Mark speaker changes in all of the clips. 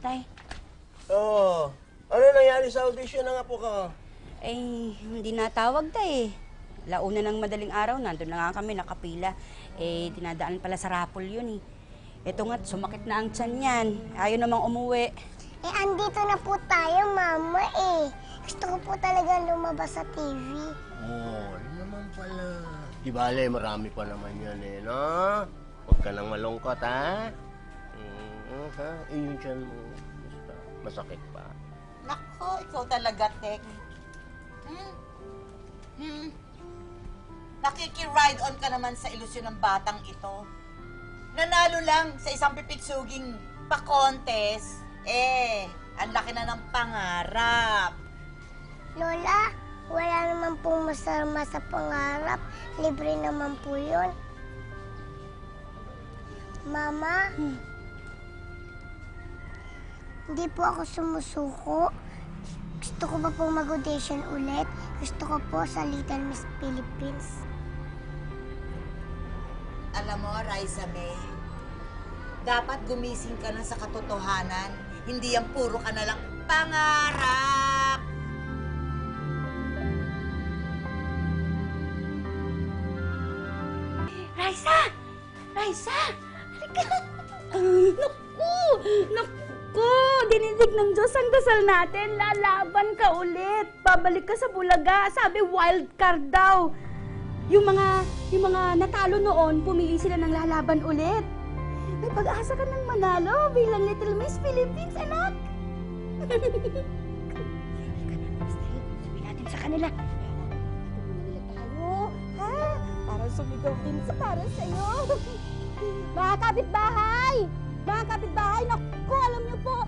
Speaker 1: Tay,
Speaker 2: Oo. Ano nangyari sa audition ng apo ka?
Speaker 1: eh, hindi natawag tay eh. Launa ng madaling araw, nandun na nga kami, nakapila. Eh, dinadaan pala sa rapol yun eh. Ito nga, sumakit na ang tiyan yan. Ayaw namang umuwi.
Speaker 3: Eh, andito na po tayo, Mama eh. Gusto ko po talaga lumabas sa TV.
Speaker 2: Oo, oh, naman pala. Di bale, marami pa naman yan eh, no? Huwag ka nang malungkot, ha? Mm, ha? Eh, yung tiyan mo. Basta, masakit pa.
Speaker 4: Nako, ikaw talaga, Tek. Hmm? Hmm? Nakiki-ride on ka naman sa ilusyon ng batang ito. Nanalo lang sa isang pipitsuging pa-contest. Eh, ang laki na ng pangarap.
Speaker 3: Lola, wala naman pong masama sa pangarap. Libre naman po yun. Mama, hindi po ako sumusuko. Gusto ko pa pong mag-audition ulit. Gusto ko po sa Little Miss Philippines.
Speaker 4: Alam mo, Riza May, dapat gumising ka na sa katotohanan. Hindi yan puro ka na lang pangarap.
Speaker 1: Raisa! Raisa! Halika! naku! Naku! Dinidig ng Diyos ang dasal natin. Lalaban ka ulit. Babalik ka sa Bulaga. Sabi wild card daw. Yung mga, yung mga natalo noon, pumili sila ng lalaban ulit. May pag-asa ka ng manalo bilang Little Miss Philippines, anak. Sabihin natin sa kanila. Tayo, ha? Para sumigaw din sa para sa'yo. Mga kapitbahay! Mga kapitbahay, naku, alam niyo po,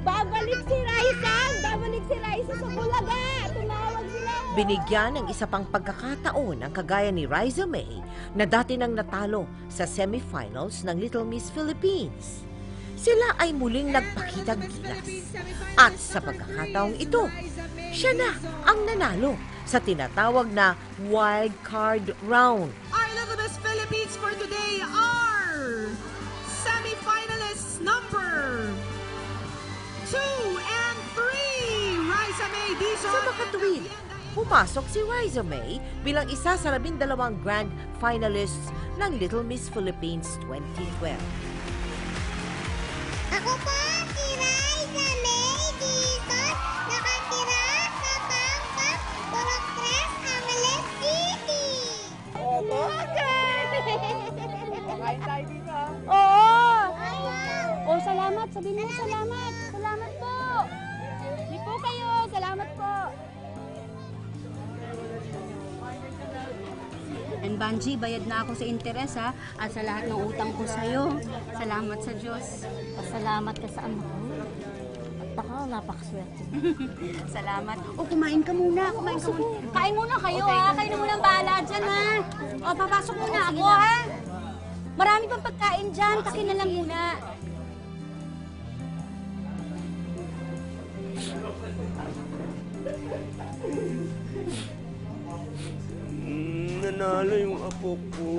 Speaker 1: babalik si Raisa! Babalik si Raisa sa Bulaga! Tumawag sila!
Speaker 5: Binigyan ng isa pang pagkakataon ang kagaya ni Riza May na dati nang natalo sa semifinals ng Little Miss Philippines. Sila ay muling nagpakitang gilas. At sa pagkakataong ito, siya na ang nanalo sa tinatawag na wild card round. Sa makatuwid, pumasok si Riza May bilang isa sa labindalawang grand finalists ng Little Miss Philippines 2012.
Speaker 3: Ako po, si Raisa May Dizon, nakatira sa Bangkok, Purok 3, Angeles City.
Speaker 6: Kain tayo dito.
Speaker 1: Oo! Oh, salamat. Sabihin mo salamat. Salamat po. And Banji, bayad na ako sa interes ha, at sa lahat ng utang ko sa'yo. Salamat sa Diyos.
Speaker 7: Pasalamat ka sa anak ko. At baka napakaswerte.
Speaker 1: Salamat. O, kumain ka muna. Kumain ka muna. Kain muna kayo ha. Kayo na muna ang bahala dyan ha. O, papasok muna ako ha. Marami pang pagkain dyan. Takin na lang muna.
Speaker 2: Mm, nanalo yung apo ko.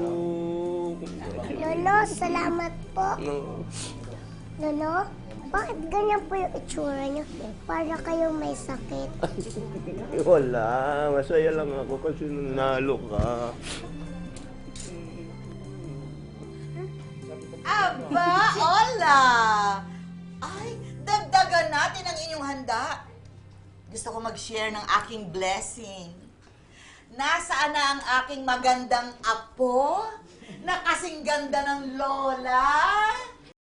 Speaker 3: Lolo, salamat po.
Speaker 2: No.
Speaker 3: Lolo, bakit ganyan po yung itsura niyo? Para kayong may sakit.
Speaker 2: Wala. Masaya lang ako kasi nanalo ka.
Speaker 4: Aba, hola! Ay, dagdagan natin ang inyong handa. Gusto ko mag-share ng aking blessing. Nasaan na ang aking magandang apo? Na kasing ganda ng lola?